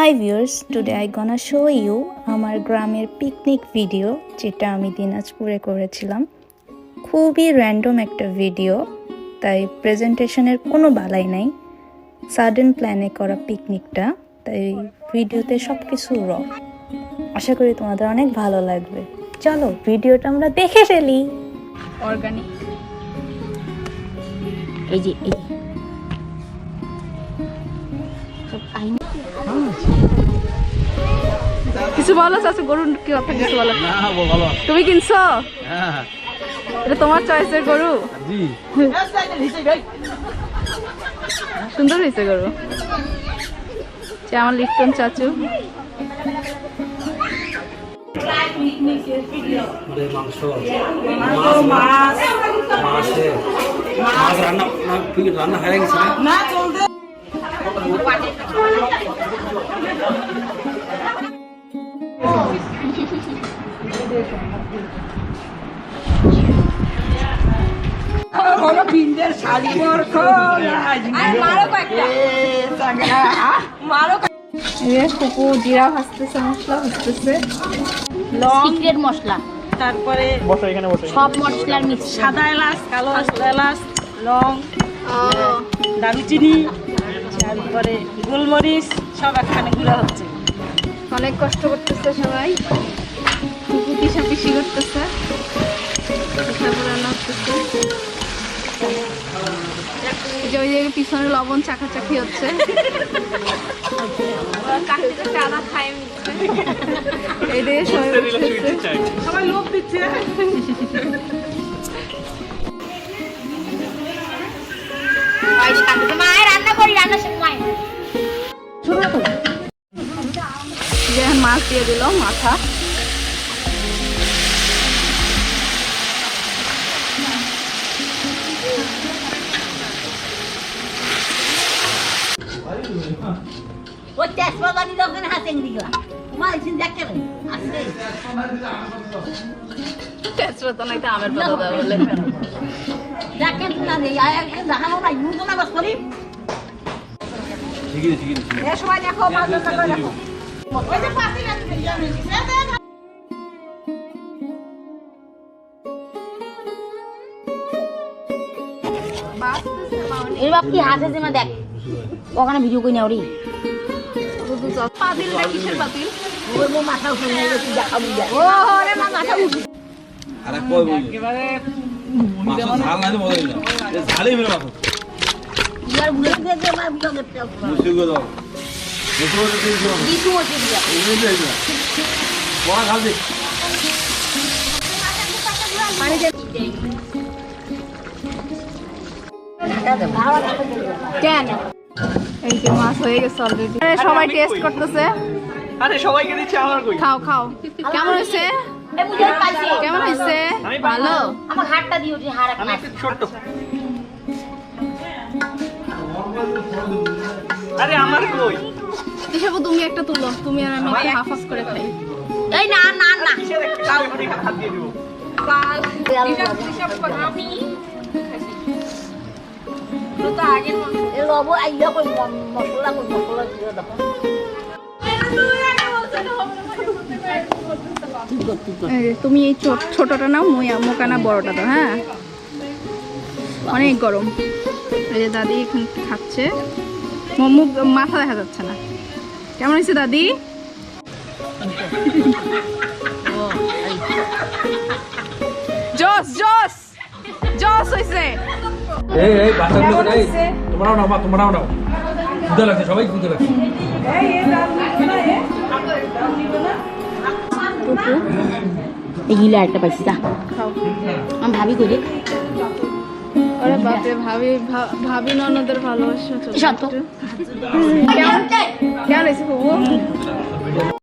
Hi viewers today I gonna show you আমার গ্রামের picnic video যেটা আমি দিনাজপুরে করেছিলাম। খুবই র্যান্ডম একটা ভিডিও তাই প্রেজেন্টেশনের কোনো বালাই নাই। সাডেন প্ল্যানে করা পিকনিকটা তাই ভিডিওতে সব কিছু র আশা করি তোমাদের অনেক ভালো লাগবে। চলো ভিডিওটা আমরা দেখে ফেলি। অর্গানিক এই যে, এই কিছু বলো চাচু গরু কি কথা কিছু বলো? ভালো তুমি কিনছো? হ্যাঁ। এটা তোমার চয়েসের গরু? সুন্দর হয়েছে গরু। যে আমার লিপ্টন চাচু। মাংস। মাছ মাছে। মাছ রান্না না কুকু জিরা ভাজতেছে মশলা ভাজতেছে। সিক্রেট মশলা। তারপরে সব মশলার মিক্স। সাদা এলাচ কালো এলাচ লং দারুচিনি তারপরে গোলমরিচ সব একখানে গুঁড়া হচ্ছে। অনেক কষ্ট করতেছে সবাই। পিছনে লবণ চাকাচাকি হচ্ছে। সবাই দিচ্ছে মায়ের রান্না করি রান্না মাছ দিয়ে দিল মাথা। দিল ওখানে তোমার এখানে দেখে আসছে তেজপাতা নাকি আমের পাতা বলে দেখেন না নেই দেখানো নাই মুখ না বাস করি ঠিকই ঠিকই ঠিকই এ সময় দেখো মাছ রান্না দেখো ওই যে পাশে এর বাপ কি যে দেখ ওখানে ভিডিও কই না ওরি পাতিল না কিসের পাতিল ওর মো মাথা উঠে নিয়ে গেছি দেখাবো ও রে মা মাথা উঠে। আর কই বলি। মাছ ঝাল নাই তো বলে না ঝালই মেরে মাছ ইয়ার বুড়ে দিয়ে দে মা ভিডিও করতে মুসি গো দাও। মুসি গো দিও দিছু ওছে দিয়া। এই যে এই বড় ঝাল দে। কেন? এই যে মাছ হয়ে গেছে অলরেডি সবাই টেস্ট করতেছে। আরে সবাইকে দিচ্ছে আমার কই? খাও খাও। কেমন হয়েছে? এ বুঝে পাইছে। কেমন হয়েছে? ভালো? আমার হাতটা দিও যে হাড় আমি একটু ছোট্ট। আরে আমার কই? এসব তুমি একটা তুলো। তুমি আর আমি একটা হাফ করে খাই। এই না না না। কিসের একটা কাল করে হাত দিয়ে দিব। এ লব আইয়া কই মশলা কই মশলা দিয়ে দাও। তুমি এই ছোট ছোটটা নাও মুয়া মোকানা বড়টা তো হ্যাঁ? অনেক গরম। এই যে দাদি এখন খাচ্ছে। মো- মুখ মাথা দেখা যাচ্ছে না। কেমন হয়েছে দাদি? জস জস জস হয়েছে। এই এই বাচ্চাগুলো এই তোমরাও নাও মা তোমরাও নাও ক্ষুদা লাগছে সবাই ক্ষুদা লাগছে। এগুলা একটা পাইছি যা। আমি ভাবি কই রে বাপরে ভাবি ভাবি ননদের ভালোবাসা চলছে শান্ত কেমন কেমন হয়েছে বাবু